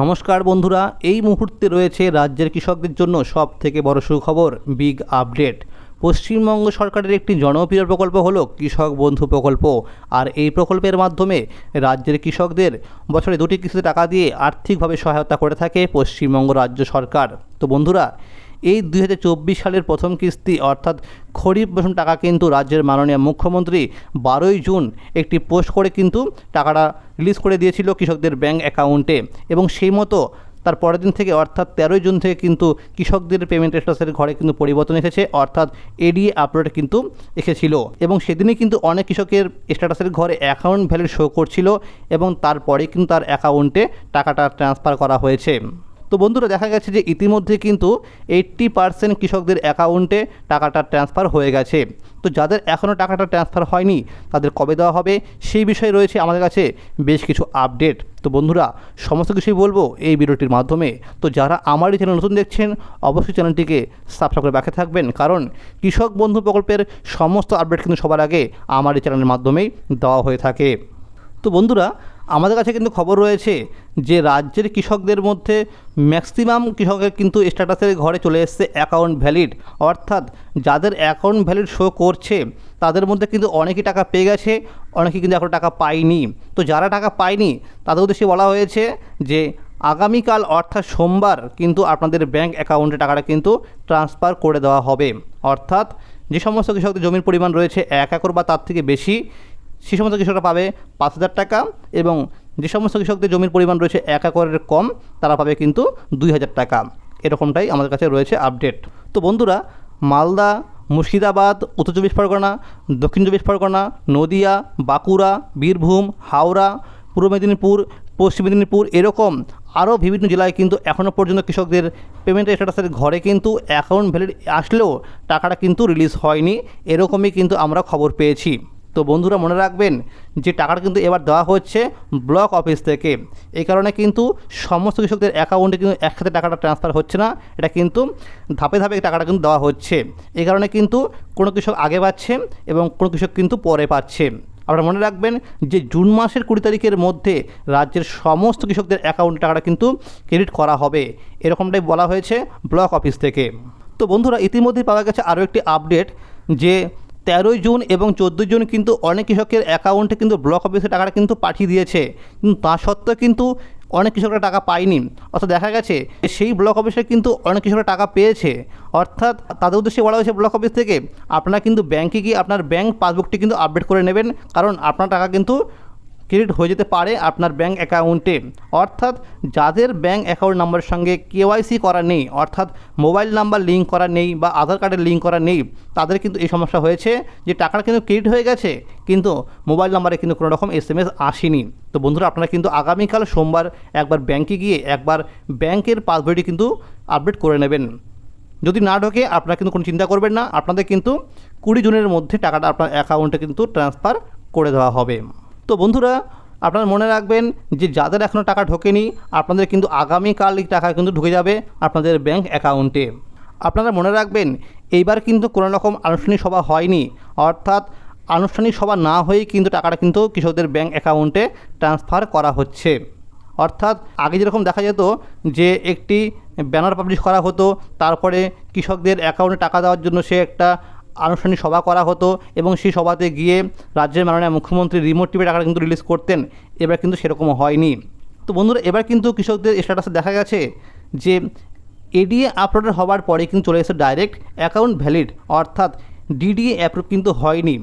নমস্কার বন্ধুরা, এই মুহূর্তে রয়েছে রাজ্যের কৃষকদের জন্য সব থেকে বড় সুখবর বিগ আপডেট পশ্চিমবঙ্গ সরকারের একটি জনপ্রিয় প্রকল্প হল কৃষক বন্ধু প্রকল্প। আর এই প্রকল্পের মাধ্যমে রাজ্যের কৃষকদের বছরে দুটি কিস্তিতে টাকা দিয়ে আর্থিকভাবে সহায়তা করে থাকে পশ্চিমবঙ্গ রাজ্য সরকার। তো বন্ধুরা এই দুই হাজার চব্বিশ সালের প্রথম কিস্তি অর্থাৎ খরিফ মৌসুম টাকা কিন্তু রাজ্যের মাননীয় মুখ্যমন্ত্রী বারোই জুন একটি পোস্ট করে কিন্তু টাকাটা রিলিজ করে দিয়েছিল কৃষকদের ব্যাংক অ্যাকাউন্টে এবং সেই মতো তার পরের দিন থেকে অর্থাৎ তেরোই জুন থেকে কিন্তু কৃষকদের পেমেন্ট স্ট্যাটাসের ঘরে কিন্তু পরিবর্তন এসেছে, অর্থাৎ এডিএ আপলোড কিন্তু এসেছিল এবং সেদিনই কিন্তু অনেক কৃষকের স্ট্যাটাসের ঘরে অ্যাকাউন্ট ভ্যালু শো করছিল এবং তারপরে কিন্তু তার অ্যাকাউন্টে টাকাটা ট্রান্সফার করা হয়েছে। তো বন্ধুরা দেখা গেছে যে ইতিমধ্যে কিন্তু এইট্টি পার্সেন্ট কৃষকদের অ্যাকাউন্টে টাকাটা ট্রান্সফার হয়ে গেছে। তো যাদের এখনও টাকাটা ট্রান্সফার হয়নি, তাদের কবে দেওয়া হবে সেই বিষয়ে রয়েছে আমাদের কাছে বেশ কিছু আপডেট। তো বন্ধুরা, সমস্ত কিছুই বলব এই ভিডিওটির মাধ্যমে। তো যারা আমার এই চ্যানেল নতুন দেখছেন, অবশ্যই চ্যানেলটিকে সাবস্ক্রাইব করে রাখে থাকবেন। কারণ কৃষক বন্ধু প্রকল্পের সমস্ত আপডেট কিন্তু সবার আগে আমার এই চ্যানেলের মাধ্যমেই দেওয়া হয়ে থাকে। তো বন্ধুরা আমাদের কাছে কিন্তু খবর রয়েছে যে রাজ্যের কৃষকদের মধ্যে ম্যাক্সিমাম কৃষকের কিন্তু স্ট্যাটাসের ঘরে চলে এসছে অ্যাকাউন্ট ভ্যালিড অর্থাৎ যাদের অ্যাকাউন্ট ভ্যালিড শো করছে, তাদের মধ্যে কিন্তু অনেকেই টাকা পেয়ে গেছে অনেকেই কিন্তু এখনও টাকা পায়নি। তো যারা টাকা পায়নি, তাদের উদ্দেশ্যে বলা হয়েছে যে আগামীকাল অর্থাৎ সোমবার কিন্তু আপনাদের ব্যাংক অ্যাকাউন্টে টাকাটা কিন্তু ট্রান্সফার করে দেওয়া হবে। অর্থাৎ যে সমস্ত কৃষকদের জমির পরিমাণ রয়েছে এক একর বা তার থেকে বেশি সে সমস্ত কৃষকরা পাবে পাঁচ হাজার টাকা এবং যে সমস্ত কৃষকদের জমির পরিমাণ রয়েছে এক একরের কম, তারা পাবে কিন্তু দুই হাজার টাকা। এরকমটাই আমাদের কাছে রয়েছে আপডেট তো বন্ধুরা, মালদা, মুর্শিদাবাদ, উত্তর চব্বিশ পরগনা, দক্ষিণ চব্বিশ পরগনা, নদিয়া, বাঁকুড়া, বীরভূম, হাওড়া, পূর্ব মেদিনীপুর, পশ্চিম মেদিনীপুর এরকম আরও বিভিন্ন জেলায় কিন্তু এখনও পর্যন্ত কৃষকদের পেমেন্ট স্ট্যাটাসের ঘরে কিন্তু অ্যাকাউন্ট ভ্যালিড আসলেও টাকাটা কিন্তু রিলিজ হয়নি। এরকমই কিন্তু আমরা খবর পেয়েছি। তো বন্ধুরা মনে রাখবেন যে টাকাটা কিন্তু এবার দেওয়া হচ্ছে ব্লক অফিস থেকে। এই কারণে কিন্তু সমস্ত কৃষকদের অ্যাকাউন্টে কিন্তু একসাথে টাকাটা ট্রান্সফার হচ্ছে না। এটা কিন্তু ধাপে ধাপে টাকাটা কিন্তু দেওয়া হচ্ছে। এই কারণে কিন্তু কোনো কৃষক আগে পাচ্ছে এবং কোনো কৃষক কিন্তু পরে পাচ্ছে। আপনারা মনে রাখবেন যে জুন মাসের কুড়ি তারিখের মধ্যে রাজ্যের সমস্ত কৃষকদের অ্যাকাউন্টে টাকাটা কিন্তু ক্রেডিট করা হবে। এরকমটাই বলা হয়েছে ব্লক অফিস থেকে। তো বন্ধুরা ইতিমধ্যেই পাওয়া গেছে আরও একটি আপডেট যে তেরোই জুন এবং চোদ্দোই জুন কিন্তু অনেক কৃষকের অ্যাকাউন্টে কিন্তু ব্লক অফিসে টাকাটা কিন্তু পাঠিয়ে দিয়েছে। কিন্তু তা সত্ত্বেও কিন্তু অনেক কৃষকরা টাকা পায়নি। অর্থাৎ দেখা গেছে সেই ব্লক অফিসে কিন্তু অনেক কৃষকরা টাকা পেয়েছে। অর্থাৎ তাদের উদ্দেশ্যে বলা হয়েছে ব্লক অফিস থেকে আপনারা কিন্তু ব্যাঙ্কে গিয়ে আপনার ব্যাঙ্ক পাসবুকটি কিন্তু আপডেট করে নেবেন। কারণ আপনার টাকা কিন্তু ক্রেডিট হয়ে যেতে পারে আপনার ব্যাঙ্ক অ্যাকাউন্টে। অর্থাৎ যাদের ব্যাঙ্ক অ্যাকাউন্ট নাম্বারের সঙ্গে কেওয়াইসি করা নেই, অর্থাৎ মোবাইল নাম্বার লিঙ্ক করা নেই বা আধার কার্ডের লিঙ্ক করা নেই, তাদের কিন্তু এই সমস্যা হয়েছে যে টাকাটা কিন্তু ক্রেডিট হয়ে গেছে, কিন্তু মোবাইল নাম্বারে কিন্তু কোনো রকম এস এম এস আসেনি। তো বন্ধুরা, আপনারা কিন্তু আগামীকাল সোমবার একবার ব্যাংকে গিয়ে একবার ব্যাংকের পাসবইটি কিন্তু আপডেট করে নেবেন। যদি না ঢোকে, আপনারা কিন্তু কোনো চিন্তা করবেন না, আপনাদের কিন্তু কুড়ি জুনের মধ্যে টাকাটা আপনার অ্যাকাউন্টে কিন্তু ট্রান্সফার করে দেওয়া হবে। তো বন্ধুরা, আপনারা মনে রাখবেন যে যাদের এখনও টাকা ঢোকেনি, আপনাদের কিন্তু আগামীকাল টাকা কিন্তু ঢুকে যাবে আপনাদের ব্যাংক অ্যাকাউন্টে। আপনারা মনে রাখবেন, এইবার কিন্তু কোনো রকম আনুষ্ঠানিক সভা হয়নি। অর্থাৎ আনুষ্ঠানিক সভা না হয়েই কিন্তু টাকাটা কিন্তু কৃষকদের ব্যাংক অ্যাকাউন্টে ট্রান্সফার করা হচ্ছে। অর্থাৎ আগে যেরকম দেখা যেত যে একটি ব্যানার পাবলিশ করা হতো, তারপরে কৃষকদের অ্যাকাউন্টে টাকা দেওয়ার জন্য সে একটা আনুষ্ঠানিক সভা করা হতো এবং সেই সভাতে গিয়ে রাজ্যের মাননীয় মুখ্যমন্ত্রী রিমোট টিপে টাকাটা কিন্তু রিলিজ করতেন। এবার কিন্তু সেরকম হয়নি। তো বন্ধুরা, এবার কিন্তু কৃষকদের স্ট্যাটাসে দেখা গেছে যে এডিএ আপলোডেড হওয়ার পরে কিন্তু চলে এসেছে ডাইরেক্ট অ্যাকাউন্ট ভ্যালিড অর্থাৎ ডিডিএ অ্যাপ্রুভ কিন্তু হয়নি।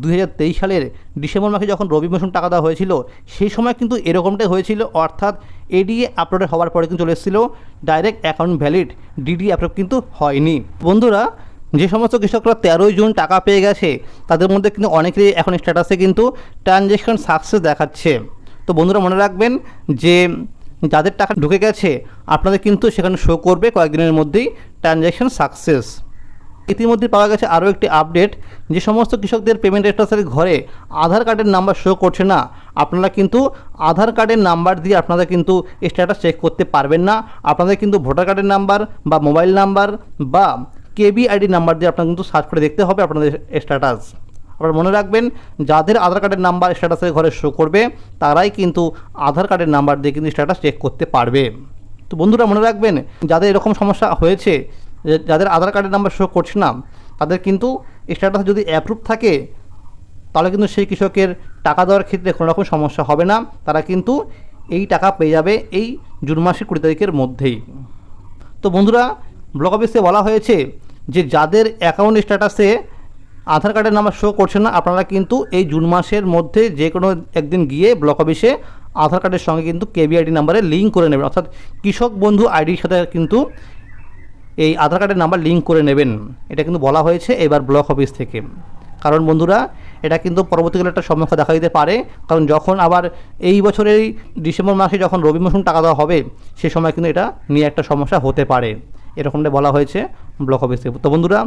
দু হাজার তেইশ সালের ডিসেম্বর মাসে যখন রবি মৌসুম টাকা দেওয়া হয়েছিল, সেই সময় কিন্তু এরকমটাই হয়েছিল, অর্থাৎ এডিএ আপলোডেড হওয়ার পরে কিন্তু চলে এসেছিল direct account valid DD approve কিন্তু হয়নি। বন্ধুরা যে সমস্ত কৃষকরা তেরোই জুন টাকা পেয়ে গেছে, তাদের মধ্যে কিন্তু অনেকেরই এখন স্ট্যাটাসে কিন্তু ট্রানজ্যাকশন সাকসেস দেখাচ্ছে। তো বন্ধুরা মনে রাখবেন যে যাদের টাকা ঢুকে গেছে, আপনাদের কিন্তু সেখানে শো করবে কয়েকদিনের মধ্যেই ট্রানজ্যাকশন সাকসেস ইতিমধ্যে পাওয়া গেছে আরও একটি আপডেট যে সমস্ত কৃষকদের পেমেন্ট স্ট্যাটাসের ঘরে আধার কার্ডের নাম্বার শো করছে না, আপনারা কিন্তু আধার কার্ডের নাম্বার দিয়ে আপনারা কিন্তু স্ট্যাটাস চেক করতে পারবেন না। আপনাদের কিন্তু ভোটার কার্ডের নাম্বার বা মোবাইল নাম্বার বা কেবি আইডি নাম্বার দিয়ে আপনার কিন্তু সার্চ করে দেখতে হবে আপনাদের স্ট্যাটাস আপনারা মনে রাখবেন, যাদের আধার কার্ডের নাম্বার স্ট্যাটাসের ঘরে শো করবে, তারাই কিন্তু আধার কার্ডের নাম্বার দিয়ে কিন্তু স্ট্যাটাস চেক করতে পারবে। তো বন্ধুরা মনে রাখবেন, যাদের এরকম সমস্যা হয়েছে যাদের আধার কার্ডের নাম্বার শো করছে না তাদের কিন্তু স্ট্যাটাস যদি অ্যাপ্রুভ থাকে, তাহলে কিন্তু সেই কৃষকের টাকা দেওয়ার ক্ষেত্রে কোনো রকম সমস্যা হবে না। তারা কিন্তু এই টাকা পেয়ে যাবে এই জুন মাসের কুড়ি তারিখের মধ্যেই। তো বন্ধুরা ব্লক অফিসে বলা হয়েছে যে যাদের অ্যাকাউন্ট স্ট্যাটাসে আধার কার্ডের নাম্বার শো করছে না, আপনারা কিন্তু এই জুন মাসের মধ্যে যে কোনো একদিন গিয়ে ব্লক অফিসে আধার কার্ডের সঙ্গে কিন্তু কেবিআইডি নাম্বারে লিঙ্ক করে নেবেন। অর্থাৎ কৃষক বন্ধু আইডির সাথে কিন্তু এই আধার কার্ডের নাম্বার লিঙ্ক করে নেবেন। এটা কিন্তু বলা হয়েছে এবার ব্লক অফিস থেকে। কারণ বন্ধুরা, এটা কিন্তু পরবর্তীকালে একটা সমস্যা দেখা দিতে পারে। কারণ যখন আবার এই বছরের ডিসেম্বর মাসে যখন রবি মৌসুম টাকা দেওয়া হবে, সে সময় কিন্তু এটা নিয়ে একটা সমস্যা হতে পারে। এরকমটা বলা হয়েছে ব্লক অফিস থেকে। তো বন্ধুরা,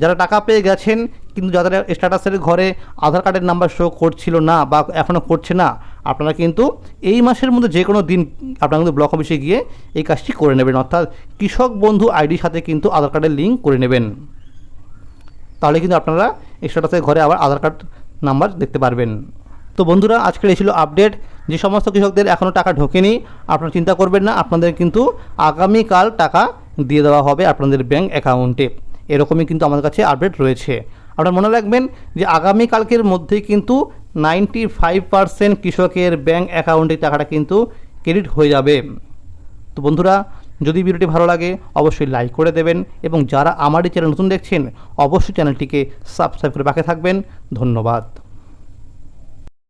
যারা টাকা পেয়ে গেছেন, কিন্তু যাদের স্ট্যাটাসের ঘরে আধার কার্ডের নাম্বার শো করছিল না বা এখনও করছে না, আপনারা কিন্তু এই মাসের মধ্যে যে কোনো দিন আপনারা কিন্তু ব্লক অফিসে গিয়ে এই কাজটি করে নেবেন। অর্থাৎ কৃষক বন্ধু আইডির সাথে কিন্তু আধার কার্ডের লিঙ্ক করে নেবেন। তাহলে কিন্তু আপনারা স্ট্যাটাসের ঘরে আবার আধার কার্ড নাম্বার দেখতে পারবেন। তো বন্ধুরা, আজকের এই ছিল আপডেট যে সমস্ত কৃষকদের এখনও টাকা ঢোকেনি, আপনারা চিন্তা করবেন না, আপনাদের কিন্তু আগামীকাল টাকা দিয়ে দেওয়া হবে আপনাদের ব্যাঙ্ক অ্যাকাউন্টে এরকমই কিন্তু আমাদের কাছে আপডেট রয়েছে। আপনারা মনে রাখবেন যে আগামীকালকের মধ্যে কিন্তু নাইনটি ফাইভ পার্সেন্ট কৃষকের ব্যাঙ্ক অ্যাকাউন্টে টাকাটা কিন্তু ক্রেডিট হয়ে যাবে। তো বন্ধুরা, যদি ভিডিওটি ভালো লাগে, অবশ্যই লাইক করে দেবেন এবং যারা আমার এই চ্যানেল নতুন দেখছেন, অবশ্যই চ্যানেলটিকে সাবস্ক্রাইব করে পাশে থাকবেন। ধন্যবাদ।